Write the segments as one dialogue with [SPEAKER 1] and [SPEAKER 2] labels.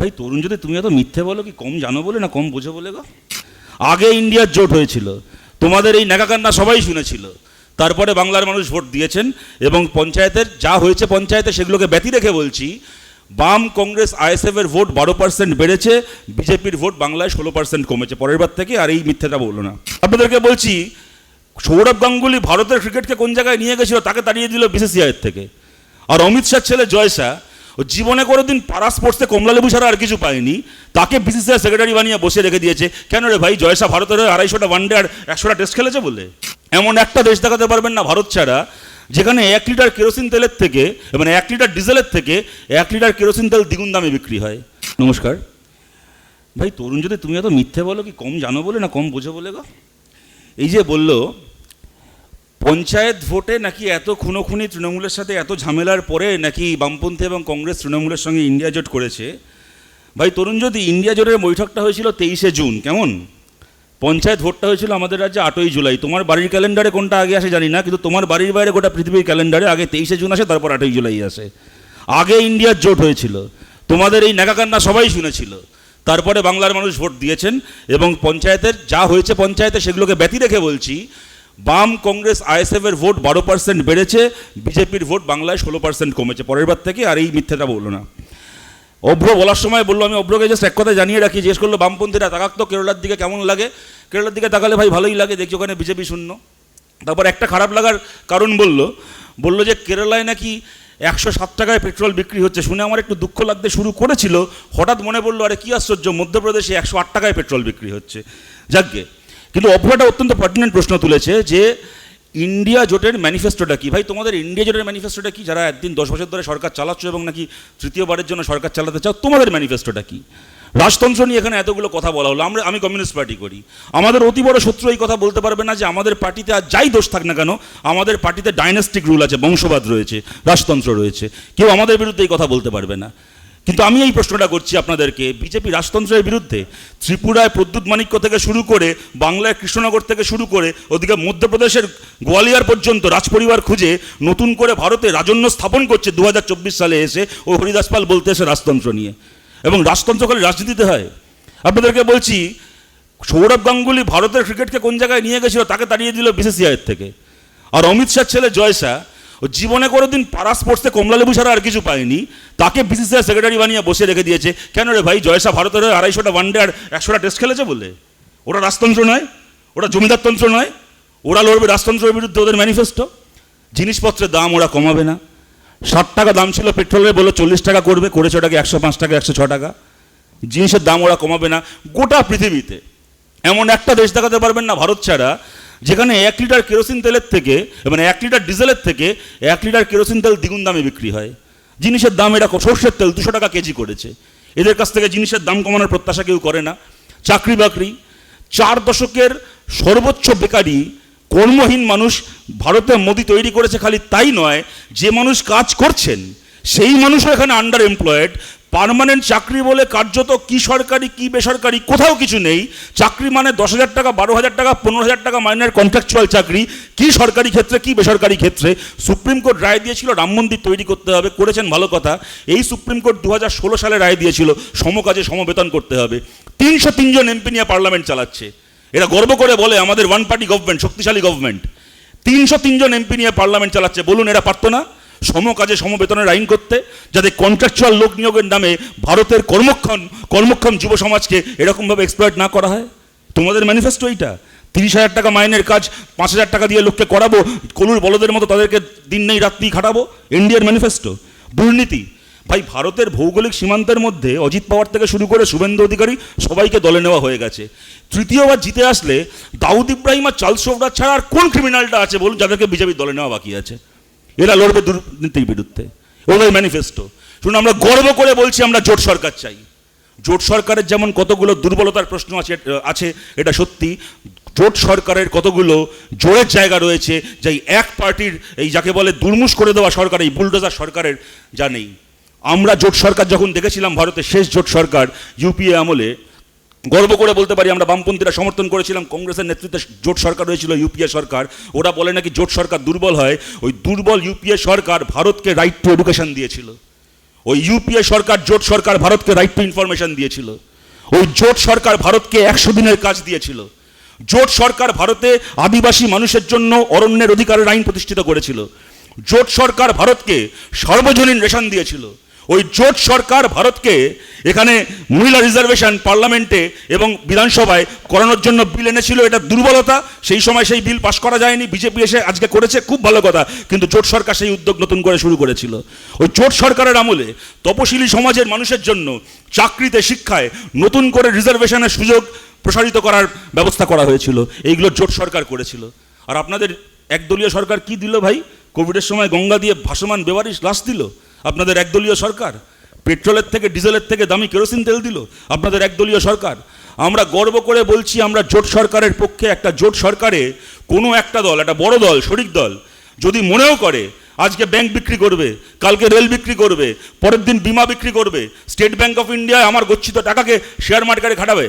[SPEAKER 1] ভাই, তরুণ যদি তুমি এত মিথ্যে বলো কি, কম জানো বলে না কম বোঝো বলে গো? আগে ইন্ডিয়ার জোট হয়েছিল, তোমাদের এই নাগাকান্না সবাই শুনেছিল। তারপরে বাংলার মানুষ ভোট দিয়েছেন এবং পঞ্চায়েতের যা হয়েছে পঞ্চায়েতে সেগুলোকে ব্যতি রেখে বলছি, বাম কংগ্রেস আইএসএফ এর ভোট বারো পার্সেন্ট বেড়েছে, বিজেপির ভোট বাংলায় ষোলো পার্সেন্ট কমেছে, পরের বার থেকে আর এই মিথ্যেটা বলল না। আপনাদেরকে বলছি, সৌরভ গাঙ্গুলি ভারতের ক্রিকেটকে কোন জায়গায় নিয়ে গেছিল তাকে তাড়িয়ে দিল বিসিসিআইয়ের থেকে। আর অমিত শাহ ছেলে জয়সা ও জীবনে কোনোদিন পাড়া স্পোর্টসে কমলালেবু ছাড়া আর কিছু পায়নি। তাকে বিসিসিআই সেক্রেটারি বানিয়ে বসে রেখে দিয়েছে। কেন রে ভাই? জয়সা ভারতের আড়াইশোটা ওয়ানডে আর একশোটা টেস্ট খেলেছে বলে? এমন একটা দেশ দেখাতে পারবেন না ভারত ছাড়া, যেখানে এক লিটার কেরোসিন তেলের থেকে মানে এক লিটার ডিজেলের থেকে এক লিটার কেরোসিন তেল দ্বিগুণ দামে বিক্রি হয়। নমস্কার। ভাই, তরুণ যদি তুমি এত মিথ্যে বলো কি, কম জানো বলে না কম বোঝো বলে গো? এই যে বলল পঞ্চায়েত ভোটে নাকি এত খুনোখুনি তৃণমূলের সাথে এত ঝামেলার পরে নাকি বামপন্থী এবং কংগ্রেস তৃণমূলের সঙ্গে ইন্ডিয়া জোট করেছে? ভাই, তরুণ যদি ইন্ডিয়া জোটের বৈঠকটা হয়েছিল তেইশে জুন, কেমন? পঞ্চায়েত ভোটটা হয়েছিল আমাদের রাজ্যে আটই জুলাই। তোমার বাড়ির ক্যালেন্ডারে কোনটা আগে আসে জানি না, কিন্তু তোমার বাড়ির বাইরে গোটা পৃথিবীর ক্যালেন্ডারে আগে তেইশে জুন আসে, তারপর আটই জুলাই আসে। আগে ইন্ডিয়ার জোট হয়েছিল। তোমাদের এই নাগাকান্না সবাই শুনেছিল। তারপরে বাংলার মানুষ ভোট দিয়েছেন এবং পঞ্চায়েতের যা হয়েছে পঞ্চায়েতে সেগুলোকে ব্যতি রেখে বলছি বাম কংগ্রেস আইএসএফ এর ভোট বারো পার্সেন্ট বেড়েছে, বিজেপির ভোট বাংলায় ষোলো পার্সেন্ট কমেছে। পরের বার থেকে আর এই মিথ্যাটা বলল না। অভ্র বলার সময় বলল, আমি অভ্রকে জাস্ট এক কথা জানিয়ে রাখি, জিজ্ঞেস করল, বামপন্থীরা তাকাক তো কেরলার দিকে কেমন লাগে? কেরলার দিকে তাকালে ভাই ভালোই লাগে, দেখছি ওখানে বিজেপি শূন্য। তারপর একটা খারাপ লাগার কারণ বলল, বলল যে কেরালায় নাকি একশো সাত টাকায় পেট্রোল বিক্রি হচ্ছে। শুনে আমার একটু দুঃখ লাগতে শুরু করেছিল। হঠাৎ মনে পড়ল, আরে কী আশ্চর্য, মধ্যপ্রদেশে একশো আট টাকায় পেট্রোল বিক্রি হচ্ছে। যাকগে কিন্তু অভ্রটা অত্যন্ত পার্টিনেন্ট প্রশ্ন তুলেছে যে ইন্ডিয়া জোটের ম্যানিফেস্টোটা কি? ভাই, তোমাদের ইন্ডিয়া জোটের ম্যানিফেস্টোটা কি? যারা একদিন দশ বছর ধরে সরকার চালাচ্ছ এবং নাকি তৃতীয়বারের জন্য সরকার চালাতে চাও, তোমাদের ম্যানিফেস্টোটা কি? রাজতন্ত্র নিয়ে এখানে এতগুলো কথা বলা হলো। আমরা, আমি কমিউনিস্ট পার্টি করি। আমাদের অতি বড় শত্রু এই কথা বলতে পারবে না যে আমাদের পার্টিতে আর যাই দোষ থাক না কেন, আমাদের পার্টিতে ডাইনাস্টিক রুল আছে, বংশবাদ রয়েছে, রাজতন্ত্র রয়েছে। কেউ আমাদের বিরুদ্ধে এই কথা বলতে পারবে না। কিন্তু আমি এই প্রশ্নটা করছি আপনাদেরকে। বিজেপি রাজতন্ত্রের বিরুদ্ধে ত্রিপুরায় প্রদ্যুৎ মাণিক্য থেকে শুরু করে বাংলায় কৃষ্ণনগর থেকে শুরু করে ওদিকে মধ্যপ্রদেশের গোয়ালিয়ার পর্যন্ত রাজপরিবার খুঁজে নতুন করে ভারতে রাজন্য স্থাপন করছে দু হাজার চব্বিশ সালে এসে ও হরিদাস পাল বলতে এসে রাজতন্ত্র নিয়ে। এবং রাজতন্ত্র করে রাজনীতিতে হয়। আপনাদেরকে বলছি, সৌরভ গাঙ্গুলি ভারতের ক্রিকেটকে কোন জায়গায় নিয়ে গেছিল তাকে তাড়িয়ে দিল বিসিসিআইয়ের থেকে। আর অমিত শাহ ছেলে জয়সা ও জীবনে কোনোদিন পাড়া স্পোর্টসে কমলালেবু ছাড়া আর কিছু পায়নি। তাকে বিসিসিআই সেক্রেটারি বানিয়ে বসে রেখে দিয়েছে। কেন রে ভাই? জয়সা ভারতের আড়াইশোটা ওয়ানডে আর একশোটা টেস্ট খেলেছে বলে? ওরা রাজতন্ত্র নয় ওরা জমিদারতন্ত্র নয়, ওরা লড়বে রাজতন্ত্রের বিরুদ্ধে ওদের ম্যানিফেস্টো জিনিসপত্রের দাম ওরা কমাবে না। ষাট টাকা দাম ছিল পেট্রোলের বলল চল্লিশ টাকা করবে, করেছে ওটাকে একশো পাঁচ টাকা, একশো ছ টাকা। জিনিসের দাম ওরা কমাবে না। গোটা পৃথিবীতে এমন একটা দেশ দেখাতে পারবেন না, ভারত ছাড়া যেখানে এক লিটার কেরোসিন তেলের থেকে মানে এক লিটার ডিজেলের থেকে এক লিটার কেরোসিন তেল দ্বিগুণ দামে বিক্রি হয়। জিনিসের দাম এটা সর্ষের তেল দুশো টাকা কেজি করেছে। এদের কাছ থেকে জিনিসের দাম কমানোর প্রত্যাশা কেউ করে না। চাকরি বাকরি, চার দশকের সর্বোচ্চ বেকারি, কর্মহীন মানুষ ভারতে মোদি তৈরি করেছে খালি তাই নয়, যে মানুষ কাজ করছেন, সেই মানুষও এখানে আন্ডার এমপ্লয়েড পার্মানেন্ট চাকরি বলে কার্যত কি সরকারি, কি বেসরকারি, কোথাও কিছু নেই। চাকরি মানে দশ হাজার টাকা, বারো হাজার টাকা, পনেরো হাজার টাকা মাইনের কন্ট্রাকচুয়াল চাকরি। কি সরকারি ক্ষেত্রে, কি বেসরকারি ক্ষেত্রে? সুপ্রিম কোর্ট রায় দিয়েছিল, রাম মন্দির তৈরি করতে হবে, করেছেন ভালো কথা। এই সুপ্রিম কোর্ট দু সালে রায় দিয়েছিল সমকাজে সমবেতন করতে হবে। তিনশো তিনজন এমপি নিয়ে পার্লামেন্ট চালাচ্ছে। এরা গর্ব করে বলে, আমাদের ওয়ান পার্টি গভর্নমেন্ট শক্তিশালী গভর্নমেন্ট তিনশো তিনজন এমপি নিয়ে পার্লামেন্ট চালাচ্ছে। বলুন, এরা পারতো না? সমকাজে সমবেতনের আইন করতে, যাতে কন্ট্রাকচুয়াল লোক নিয়োগের নামে ভারতের কর্মক্ষণ কর্মক্ষম যুব সমাজকে এরকমভাবে এক্সপ্লয়েট না করা হয়? তোমাদের ম্যানিফেস্টো এইটা? তিরিশ হাজার টাকা মাইনের কাজ, পাঁচ হাজার টাকা দিয়ে লোককে করাবো, কলুর বলদের মতো তাদেরকে দিন নেই রাত্রি খাটাবো? ইন্ডিয়ার ম্যানিফেস্টো দুর্নীতি। ভাই, ভারতের ভৌগোলিক সীমান্তের মধ্যে অজিত পাওয়ার থেকে শুরু করে শুভেন্দু অধিকারী সবাইকে দলে নেওয়া হয়ে গেছে। তৃতীয়বার জিতে আসলে দাউদ ইব্রাহিম আর চার্লস ছাড়া আর কোন ক্রিমিনালটা আছে বলুন, যাদেরকে বিজেপি দলে নেওয়া বাকি আছে? এরা লড়বে দুর্নীতির বিরুদ্ধে। ওদের ম্যানিফেস্টো শুনুন, আমরা গর্ব করে বলছি, আমরা জোট সরকার চাই। জোট সরকারের যেমন কতগুলো দুর্বলতার প্রশ্ন আছে আছে, এটা সত্যি। জোট সরকারের কতগুলো জোরের জায়গা রয়েছে যে এক পার্টির এই যাকে বলে দুর্মুষ করে দেওয়া সরকার, এই বুলডোজার সরকারের যা নেই। আমরা জোট সরকার যখন দেখেছিলাম ভারতের শেষ জোট সরকার, ইউপিএ আমলে গর্ব করে বলতে পারি, আমরা বামপন্থীরা সমর্থন করেছিলাম, কংগ্রেসের নেতৃত্বে জোট সরকার হয়েছিল ইউপিএ সরকার। ওরা বলে নাকি জোট সরকার দুর্বল হয়। ওই দুর্বল ইউপিএ সরকার ভারতকে রাইট টু এডুকেশন দিয়েছিল। ওই ইউপিএ সরকার, জোট সরকার ভারতকে রাইট টু ইনফরমেশন দিয়েছিল। ওই জোট সরকার ভারতকে একশো দিনের কাজ দিয়েছিল। জোট সরকার ভারতে আদিবাসী মানুষের জন্য অরণ্যের অধিকারের আইন প্রতিষ্ঠিত করেছিল। জোট সরকার ভারতকে সর্বজনীন রেশন দিয়েছিল। ওই জোট সরকার ভারতকে এখানে মহিলা রিজার্ভেশন পার্লামেন্টে এবং বিধানসভায় করানোর জন্য বিল এনেছিল, এটা দুর্বলতা। সেই সময় সেই বিল পাশ করা যায়নি, বিজেপি এসে আজকে করেছে, খুব ভালো কথা। কিন্তু জোট সরকার সেই উদ্যোগ নতুন করে শুরু করেছিল। ওই জোট সরকারের আমলে তপশিলি সমাজের মানুষের জন্য চাকরিতে, শিক্ষায় নতুন করে রিজার্ভেশনের সুযোগ প্রসারিত করার ব্যবস্থা করা হয়েছিল। এইগুলো জোট সরকার করেছিল। আর আপনাদের একদলীয় সরকার কি দিল ভাই? কোভিডের সময় গঙ্গা দিয়ে ভাসমান বেওয়ারিশ লাশ দিল? আপনাদের একদলীয় সরকার, পেট্রোলের থেকে ডিজেলের থেকে দামি কেরোসিন তেল দিল, আপনাদের একদলীয় সরকার। আমরা গর্ব করে বলছি, আমরা জোট সরকারের পক্ষে একটা জোট সরকারে কোনো একটা দল, একটা বড় দল, শরিক দল, যদি মনেও করে, আজকে ব্যাংক বিক্রি করবে, কালকে রেল বিক্রি করবে, পরের দিন বিমা বিক্রি করবে, স্টেট ব্যাংক অফ ইন্ডিয়ায় আমার গচ্ছিত টাকাকে শেয়ার মার্কেটে খাটাবে।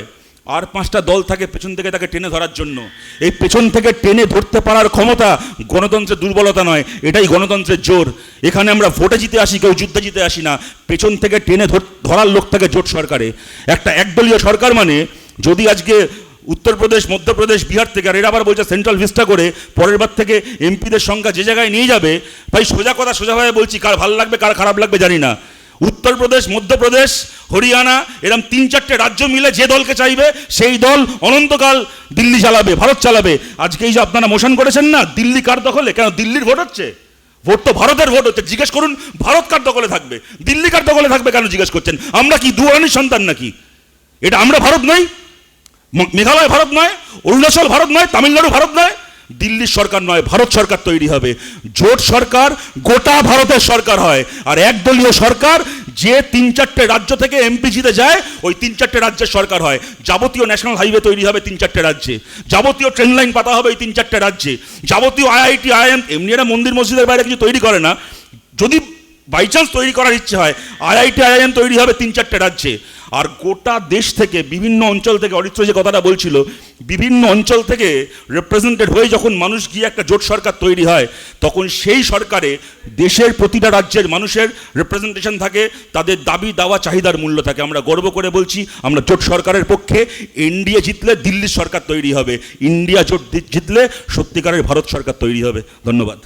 [SPEAKER 1] আর পাঁচটা দল থাকে পেছন থেকে তাকে টেনে ধরার জন্য। এই পেছন থেকে টেনে ধরতে পারার ক্ষমতা গণতন্ত্রের দুর্বলতা নয়, এটাই গণতন্ত্রের জোর। এখানে আমরা ভোটে জিতে আসি, কেউ যুদ্ধে জিতে আসি না। পেছন থেকে টেনে ধর- ধরার লোক থাকে জোট সরকারে। একটা একদলীয় সরকার মানে যদি আজকে উত্তরপ্রদেশ, মধ্যপ্রদেশ, বিহার থেকে, আর এরা আবার বলছে সেন্ট্রাল ভিস্টা করে, পরের বার থেকে এমপিদের সংখ্যা যে জায়গায় নিয়ে যাবে, ভাই সোজা কথা সোজাভাবে বলছি, কার ভালো লাগবে, কার খারাপ লাগবে জানি না। উত্তরপ্রদেশ, মধ্যপ্রদেশ, হরিয়ানা এরকম তিন চারটে রাজ্য মিলে যে দলকে চাইবে, সেই দল অনন্তকাল দিল্লি চালাবে, ভারত চালাবে। আজকে এই যে আপনারা মোশন করেছেন না, দিল্লি কার দখলে? কেন, দিল্লির ভোট হচ্ছে? ভোট তো ভারতের ভোট হচ্ছে। জিজ্ঞেস করুন, ভারত কার দখলে থাকবে? দিল্লি কার দখলে থাকবে কেন জিজ্ঞেস করছেন? আমরা কি দুয়ানির সন্তান নাকি? এটা আমরা ভারত নই। মেঘালয় ভারত নয়, অরুণাচল ভারত নয়, তামিলনাড়ু ভারত নয়। দিল্লির সরকার নয়, ভারত সরকার তৈরি হবে। জোট সরকার, গোটা ভারতের সরকার হয়। আর একদলীয় সরকার যে তিন চারটে রাজ্য থেকে এমপি জিতে যায়, ওই তিন চারটে রাজ্যের সরকার হয়। যাবতীয় ন্যাশনাল হাইওয়ে তৈরি হবে তিন চারটে রাজ্যে। যাবতীয় ট্রেন লাইন পাতা হবে এই তিন চারটে রাজ্যে। যাবতীয় আইআইটি আইএম এমনি এরা মন্দির মসজিদের বাইরে কিছু তৈরি করে না। যদি বাই চান্স তৈরি করার ইচ্ছে হয় আইআইটি আইএম তৈরি হবে তিন চারটে রাজ্যে। আর গোটা দেশ থেকে, বিভিন্ন অঞ্চল থেকে, অরিত্র যে কথাটা বলছিল, বিভিন্ন অঞ্চল থেকে রিপ্রেজেন্টেড হয়ে যখন মানুষ গিয়ে একটা জোট সরকার তৈরি হয়, তখন সেই সরকারে দেশের প্রতিটা রাজ্যের মানুষের রিপ্রেজেন্টেশন থাকে, তাদের দাবি দাওয়া চাহিদার মূল্য থাকে। আমরা গর্ব করে বলছি, আমরা জোট সরকারের পক্ষে ইন্ডিয়া জিতলে দিল্লির সরকার তৈরি হবে। ইন্ডিয়া জোট জিতলে সত্যিকারের ভারত সরকার তৈরি হবে। ধন্যবাদ।